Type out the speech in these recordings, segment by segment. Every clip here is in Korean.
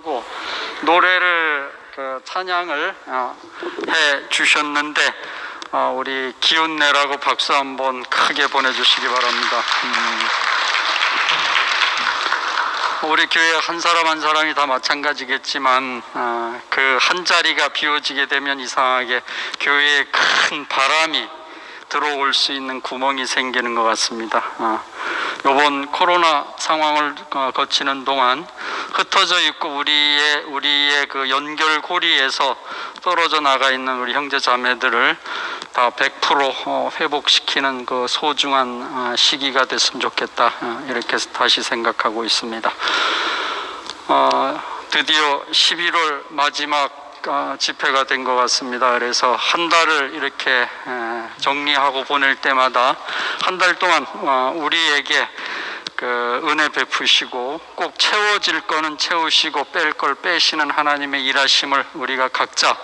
하고 노래를 그 찬양을 어, 해 주셨는데 어, 우리 기운 내라고 박수 한번 크게 보내주시기 바랍니다. 음. 우리 교회 한 사람 한 사람이 다 마찬가지겠지만 어, 그한 자리가 비워지게 되면 이상하게 교회에 큰 바람이 들어올 수 있는 구멍이 생기는 것 같습니다. 어, 이번 코로나 상황을 어, 거치는 동안 흩어져 있고 우리의 우리의 그 연결고리에서 떨어져 나가 있는 우리 형제 자매들을 다 100% 어, 회복시키는 그 소중한 어, 시기가 됐으면 좋겠다 어, 이렇게 다시 생각하고 있습니다. 어, 드디어 11월 마지막 어, 집회가 된 것 같습니다. 그래서 한 달을 이렇게 에, 정리하고 보낼 때마다 한 달 동안 어, 우리에게 그 은혜 베푸시고 꼭 채워질 거는 채우시고 뺄 걸 빼시는 하나님의 일하심을 우리가 각자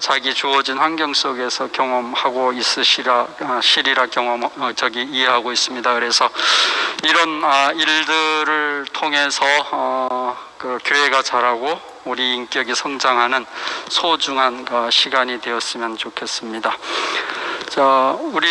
자기 주어진 환경 속에서 경험하고 있으시라 아, 시리라 경험 어, 저기 이해하고 있습니다. 그래서 이런 아, 일들을 통해서 어, 그 교회가 자라고 우리 인격이 성장하는 소중한 어, 시간이 되었으면 좋겠습니다. 자, 우리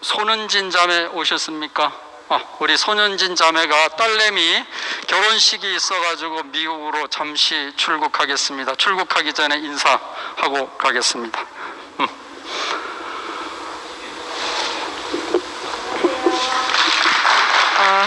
손은진 자매 오셨습니까? 아, 우리 손은진 자매가 딸내미 결혼식이 있어가지고 미국으로 잠시 출국하겠습니다. 출국하기 전에 인사하고 가겠습니다. 음. 어,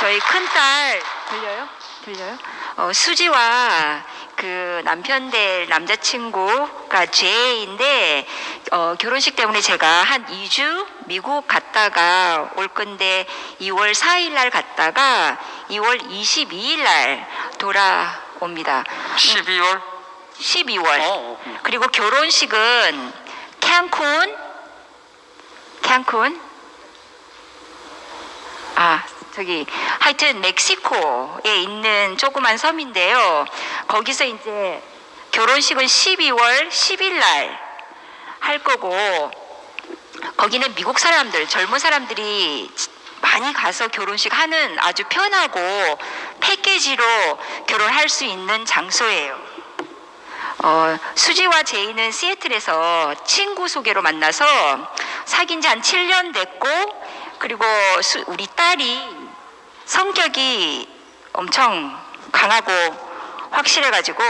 저희 큰딸 들려요? 들려요? 어, 수지와 그 남편 될 남자친구가 제인데 어, 결혼식 때문에 제가 한 2주 미국 갔다가 올 건데 2월 4일 날 갔다가 2월 22일 날 돌아옵니다. 12월 12월. 어, 어. 그리고 결혼식은 캔쿤 캔쿤 아 저기 하여튼 멕시코에 있는 조그만 섬인데요. 거기서 이제 결혼식은 12월 10일 날 할 거고 거기는 미국 사람들 젊은 사람들이 많이 가서 결혼식 하는 아주 편하고 패키지로 결혼할 수 있는 장소예요. 어, 수지와 제이는 시애틀에서 친구 소개로 만나서 사귄 지 한 7년 됐고 그리고 수- 우리 딸이 성격이 엄청 강하고 확실해가지고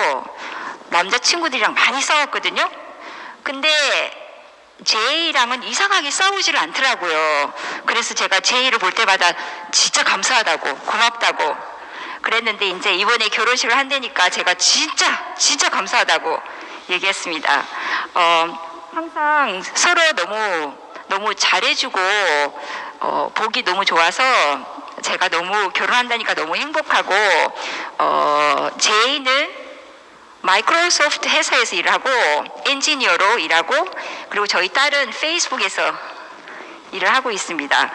남자친구들이랑 많이 싸웠거든요. 근데 제이랑은 이상하게 싸우지를 않더라고요. 그래서 제가 제이를 볼 때마다 진짜 감사하다고 고맙다고 그랬는데 이제 이번에 결혼식을 한다니까 제가 진짜 진짜 감사하다고 얘기했습니다. 어, 항상 서로 너무 너무 잘해주고 어, 보기 너무 좋아서 제가 너무 결혼한다니까 너무 행복하고 어, 제이는 마이크로소프트 회사에서 일하고 엔지니어로 일하고 그리고 저희 딸은 페이스북에서 일을 하고 있습니다.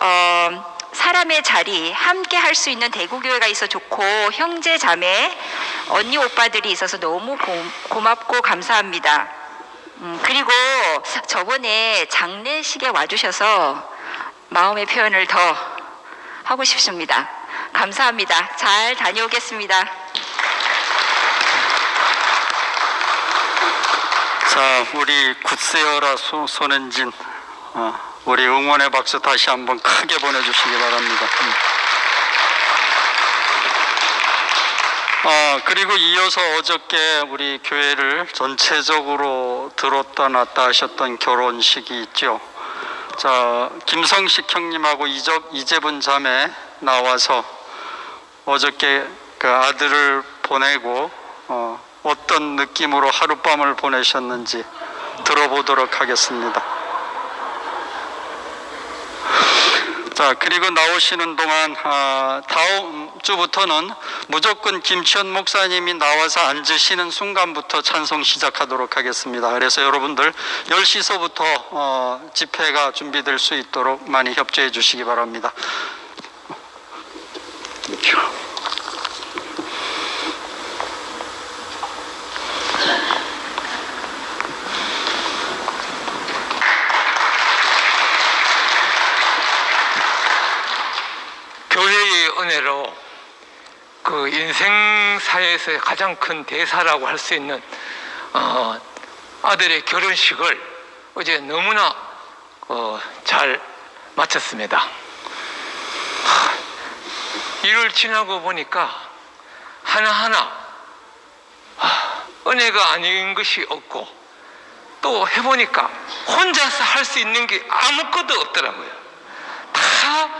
어, 사람의 자리 함께 할 수 있는 대구교회가 있어 좋고 형제 자매 언니 오빠들이 있어서 너무 고, 고맙고 감사합니다. 음, 그리고 저번에 장례식에 와주셔서 마음의 표현을 더 하고 싶습니다. 감사합니다. 잘 다녀오겠습니다. 자, 우리 굳세어라 소- 손은진, 어, 우리 응원의 박수 다시 한번 크게 보내주시기 바랍니다. 음. 어, 그리고 이어서 어저께 우리 교회를 전체적으로 들었다 놨다 하셨던 결혼식이 있죠. 자, 김성식 형님하고 이적, 이재분 자매 나와서 어저께 그 아들을 보내고 어, 어떤 느낌으로 하룻밤을 보내셨는지 들어보도록 하겠습니다. 자 그리고 나오시는 동안 아, 다음 주부터는 무조건 김치현 목사님이 나와서 앉으시는 순간부터 찬송 시작하도록 하겠습니다. 그래서 여러분들 10시서부터 어, 집회가 준비될 수 있도록 많이 협조해 주시기 바랍니다. 사회에서의 가장 큰 대사라고 할 수 있는 어, 아들의 결혼식을 어제 너무나 어, 잘 마쳤습니다. 하, 일을 지나고 보니까 하나하나 아, 은혜가 아닌 것이 없고 또 해보니까 혼자서 할 수 있는 게 아무것도 없더라고요. 다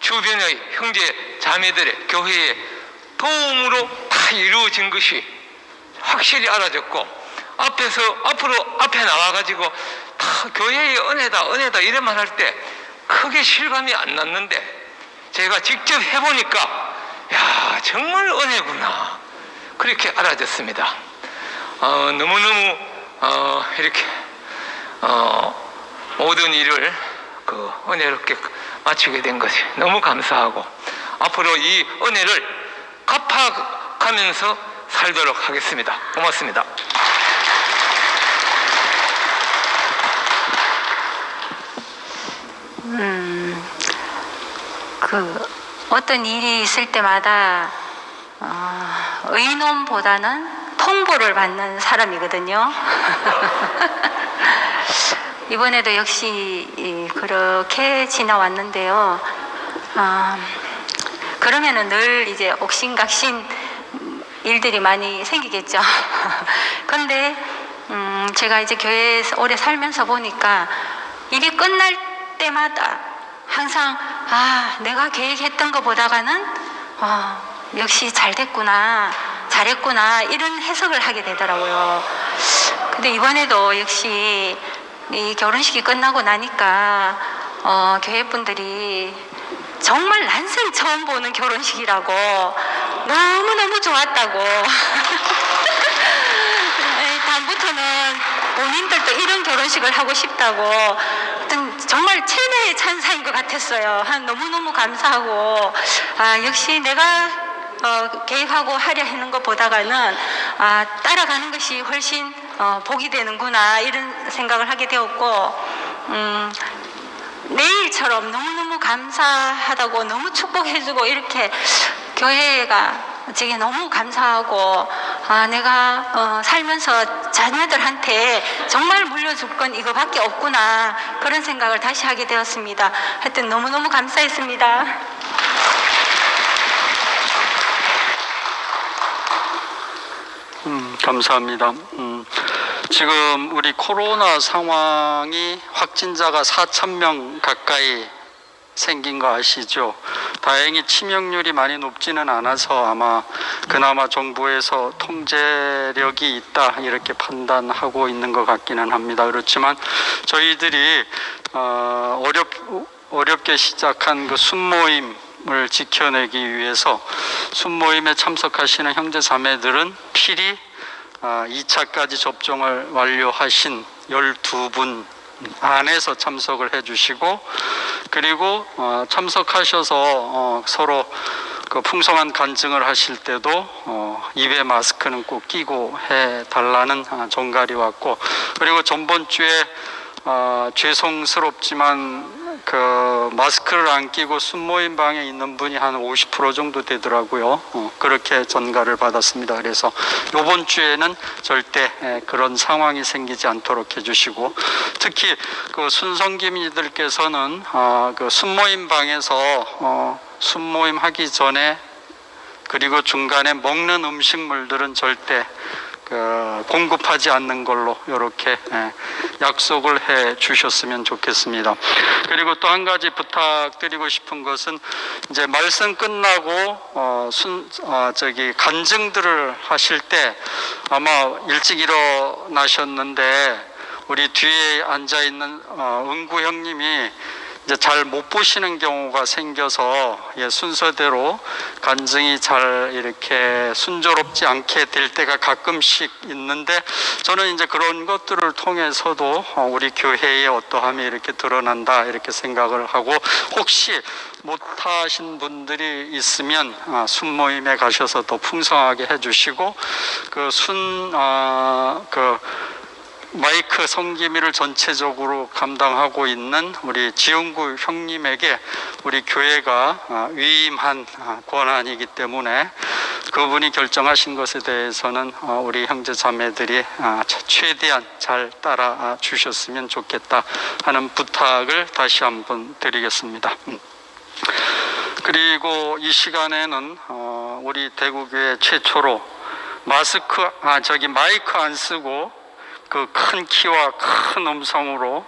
주변의 형제 자매들의 교회의 도움으로 다 이루어진 것이 확실히 알아졌고 앞에서 앞으로 앞에 나와가지고 다 교회의 은혜다 은혜다 이래만 할 때 크게 실감이 안 났는데 제가 직접 해보니까 야 정말 은혜구나 그렇게 알아졌습니다. 어, 너무너무 어, 이렇게 어, 모든 일을 그 은혜롭게 마치게 된 것이 너무 감사하고 앞으로 이 은혜를 갚아 가면서 살도록 하겠습니다. 고맙습니다. 그 어떤 일이 있을 때마다 어, 의논보다는 통보를 받는 사람이거든요. 이번에도 역시 이, 그렇게 지나왔는데요. 아, 그러면은 늘 이제 옥신각신 일들이 많이 생기겠죠. 근데 음, 제가 이제 교회에서 오래 살면서 보니까 일이 끝날 때마다 항상 아 내가 계획했던 것보다가는 아, 역시 잘 됐구나 잘했구나 이런 해석을 하게 되더라고요. 근데 이번에도 역시 이 결혼식이 끝나고 나니까 어, 교회 분들이 정말 난생 처음 보는 결혼식이라고 너무 너무 좋았다고. 네, 다음부터는 본인들도 이런 결혼식을 하고 싶다고 정말 최대의 찬사인 것 같았어요. 한 너무너무 감사하고 아 역시 내가 어, 계획하고 하려 하는 것보다가는 아, 따라가는 것이 훨씬 어, 복이 되는구나 이런 생각을 하게 되었고 음, 내일처럼 너무너무 감사하다고 너무 축복해주고 이렇게 교회가 제게 너무 감사하고 아 내가 어, 살면서 자녀들한테 정말 물려줄 건 이거밖에 없구나 그런 생각을 다시 하게 되었습니다. 하여튼 너무너무 감사했습니다. 음, 감사합니다. 음, 지금 우리 코로나 상황이 확진자가 4천 명 가까이 생긴 거 아시죠? 다행히 치명률이 많이 높지는 않아서 아마 그나마 정부에서 통제력이 있다 이렇게 판단하고 있는 것 같기는 합니다. 그렇지만 저희들이 어, 어렵 어렵게 시작한 그 순모임 을 지켜내기 위해서 순모임에 참석하시는 형제 자매들은 필히 아, 2차까지 접종을 완료하신 12분 안에서 참석을 해주시고 그리고 어, 참석하셔서 어, 서로 그 풍성한 간증을 하실 때도 어, 입에 마스크는 꼭 끼고 해 달라는 아, 전갈이 왔고 그리고 전번 주에 어, 죄송스럽지만 그 마스크를 안 끼고 순모임 방에 있는 분이 한 50% 정도 되더라고요. 어, 그렇게 전가를 받았습니다. 그래서 이번 주에는 절대 에, 그런 상황이 생기지 않도록 해주시고 특히 그 순성기미들께서는 어, 그 순모임 방에서 어, 순모임 하기 전에 그리고 중간에 먹는 음식물들은 절대 그 공급하지 않는 걸로 이렇게 예, 약속을 해 주셨으면 좋겠습니다. 그리고 또 한 가지 부탁드리고 싶은 것은 이제 말씀 끝나고 어, 순 어, 저기 간증들을 하실 때 아마 일찍 일어나셨는데 우리 뒤에 앉아 있는 어, 은구 형님이 이제 잘 못 보시는 경우가 생겨서 예, 순서대로 간증이 잘 이렇게 순조롭지 않게 될 때가 가끔씩 있는데 저는 이제 그런 것들을 통해서도 어, 우리 교회의 어떠함이 이렇게 드러난다 이렇게 생각을 하고 혹시 못하신 분들이 있으면 아, 순모임에 가셔서 더 풍성하게 해주시고 그순그 마이크 성기미를 전체적으로 감당하고 있는 우리 지용구 형님에게 우리 교회가 아, 위임한 아, 권한이기 때문에 그분이 결정하신 것에 대해서는 어, 우리 형제 자매들이 아, 차- 최대한 잘 따라 주셨으면 좋겠다 하는 부탁을 다시 한번 드리겠습니다. 음. 그리고 이 시간에는 어, 우리 대구교회 최초로 마스크 아 저기 마이크 안 쓰고 그 큰 키와 큰 음성으로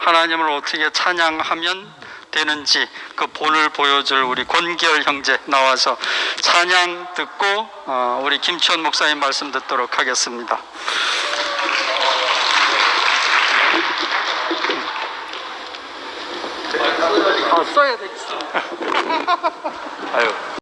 하나님을 어떻게 찬양하면 되는지 그 본을 보여줄 우리 권기열 형제 나와서 찬양 듣고 어, 우리 김치원 목사님 말씀 듣도록 하겠습니다. 아, 써야 되겠습니다. 아유